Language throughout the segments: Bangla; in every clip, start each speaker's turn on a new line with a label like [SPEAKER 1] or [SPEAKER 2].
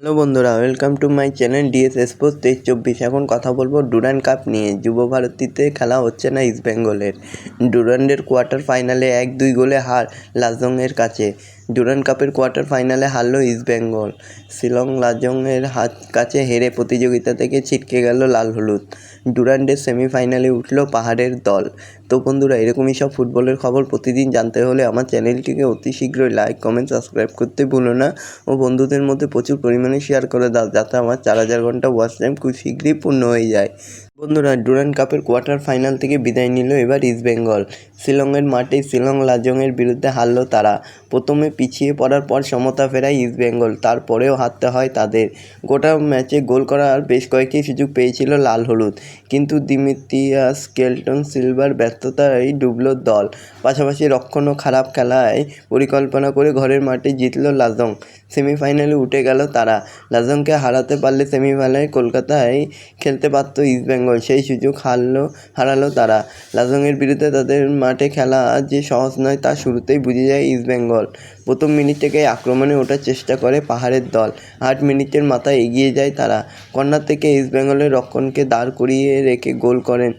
[SPEAKER 1] হ্যালো বন্ধুরা welcome to my channel DS sports তেইশ চব্বিশ। এখন কথা বলব ডুরান্ড কাপ নিয়ে। যুব ভারতীতে খেলা হচ্ছে না ইস্টবেঙ্গলের ডুরান্ডের কোয়ার্টার ফাইনালে এক দুই গোলে হার লাজংয়ের কাছে। ডুরান্ড কাপের কোয়ার্টার ফাইনালে হারল ইস্ট বেঙ্গল। শিলং লাজংয়ের হাত কাছে হেরে প্রতিযোগিতা থেকে ছিটকে গেল লাল হলুদ। ডুরান্ডের সেমিফাইনালে উঠল পাহাড়ের দল। তো বন্ধুরা, এরকমই সব ফুটবলের খবর প্রতিদিন জানতে হলে আমার চ্যানেলটিকে অতি শীঘ্রই লাইক কমেন্ট সাবস্ক্রাইব করতে ভুলো না ও বন্ধুদের মধ্যে প্রচুর পরিমাণে শেয়ার করে দাও যাতে আমার চার হাজার ঘণ্টা ওয়াচ টাইম খুব শীঘ্রই পূর্ণ হয়ে যায়। বন্ধুরা, ডুরান্ড কাপের কোয়ার্টার ফাইনাল থেকে বিদায় নিল এবার ইস্ট বেঙ্গল। শিলংয়ের মাঠে শিলং, লাজংয়ের বিরুদ্ধে হারল তারা। প্রথমে পিছিয়ে পড়ার পর সমতা ফেরায় ইস্ট বেঙ্গল, তারপরেও হারতে হয় তাদের। গোটা ম্যাচে গোল করার বেশ কয়েকটি সুযোগ পেয়েছিল লাল হলুদ। কিন্তু দিমিত্রিয়াস, কেলটন সিলভার ব্যর্থতায় ডুবলো দল। পাশাপাশি রক্ষণও খারাপ খেলায় পরিকল্পনা করে ঘরের মাঠে জিতল লাজং। সেমিফাইনালে উঠে গেল তারা। লাজংকে হারাতে পারলে সেমিফাইনালে কলকাতায় খেলতে পারত ইস্ট বেঙ্গল সেই সুযোগ হারলো, হারালো তারা। লাজংয়ের বিরুদ্ধে তাদের মাঠে খেলা যে সহজ নয় তা শুরুতেই বুঝে যায় ইস্ট বেঙ্গল। প্রথম মিনিট থেকেই আক্রমণে ওঠার চেষ্টা করে পাহাড়ের দল। আট মিনিটের মাথায় এগিয়ে যায় তারা। কর্নার থেকে ইস্ট বেঙ্গলের রক্ষণকে দাঁড় করিয়ে রেখে গোল করেন।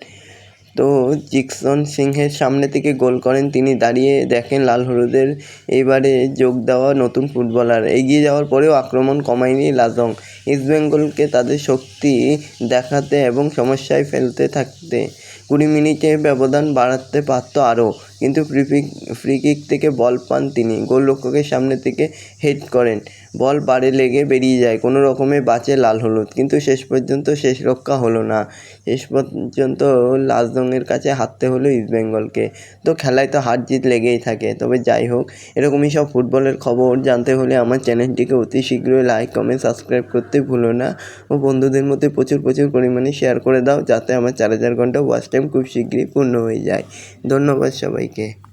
[SPEAKER 1] তো জিকসন সিংহের সামনে থেকে গোল করেন। তিনি দাঁড়িয়ে দেখেন লাল হলুদের এবারে যোগ দেওয়া নতুন ফুটবলার। এগিয়ে যাওয়ার পরেও আক্রমণ কমায়নি লাজং। ইস্টবেঙ্গলকে তাদের শক্তি দেখাতে এবং সমস্যায় ফেলতে থাকতে কুড়ি মিনিটে ব্যবধান বাড়াতে পারত আরও। কিন্তু ফ্রি কিক ফ্রি কিক থেকে বল পান তিনি। গোলরক্ষকের সামনে থেকে হেড করেন। বল বারে লেগে বেরিয়ে যায়। কোনো রকমে বাঁচে লাল হলুদ। কিন্তু শেষ পর্যন্ত শেষ রক্ষা হলো না। শেষ পর্যন্ত লাজদংয়ের কাছে হারতে হলো ইস্টবেঙ্গলকে তো খেলায় তো হার জিত লেগেই থাকে। তবে যাই হোক, এরকমই সব ফুটবলের খবর জানতে হলে আমার চ্যানেলটিকে অতি শীঘ্রই লাইক কমেন্ট সাবস্ক্রাইব করতে ভুলো না। ও বন্ধুদের মধ্যে প্রচুর প্রচুর পরিমাণে শেয়ার করে দাও। যাতে আমার চার হাজার ঘণ্টা ওয়াচ টাইম খুব শীঘ্রই পূর্ণ হয়ে যায়। ধন্যবাদ kia.